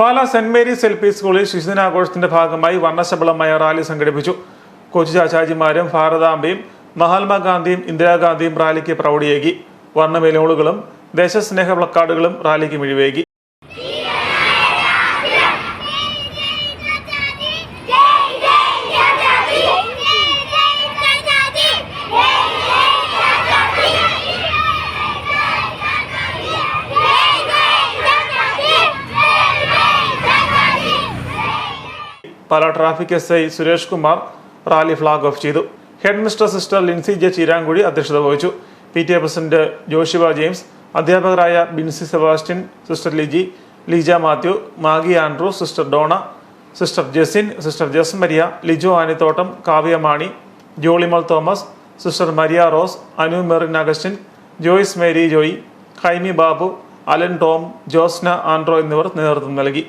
Pala saint Mary's L P സ്കൂളിൽ ശിശുദിനാഘോഷത്തിന്റെ ഭാഗമായി വർണശബളമായ റാലി സംഘടിപ്പിച്ചു. കൊച്ചു ചാച്ചാജിമാരും ഭാരതാംബയും മഹാത്മാഗാന്ധിയും ഇന്ദിരാഗാന്ധിയും റാലിക്ക് പ്രൗഢിയേകി. വർണമേലോളുകളും ദേശസ്നേഹ പ്ലക്കാർഡുകളും റാലിക്ക് മിഴിവേകി Pala traffic S I Suresh Kumar rally flag off ചെയ്തു. Headmistress sister Lincy J Cheerankuzhi അധ്യക്ഷത വഹിച്ചു. P T A president Joshiba James അധ്യാപകരായ Binsy Sebastian sister Liji Lija Mathew Maggie Andrew sister Dona sister Jesin sister Jes Maria Lijo Anithottam Kavya Mani Jollymol Thomas sister Maria Rose Anu Merin Augustine Joyce Mary Joy Haimi Babu Alan Tom Josna Andro എന്നിവർ നേതൃത്വം നൽകി.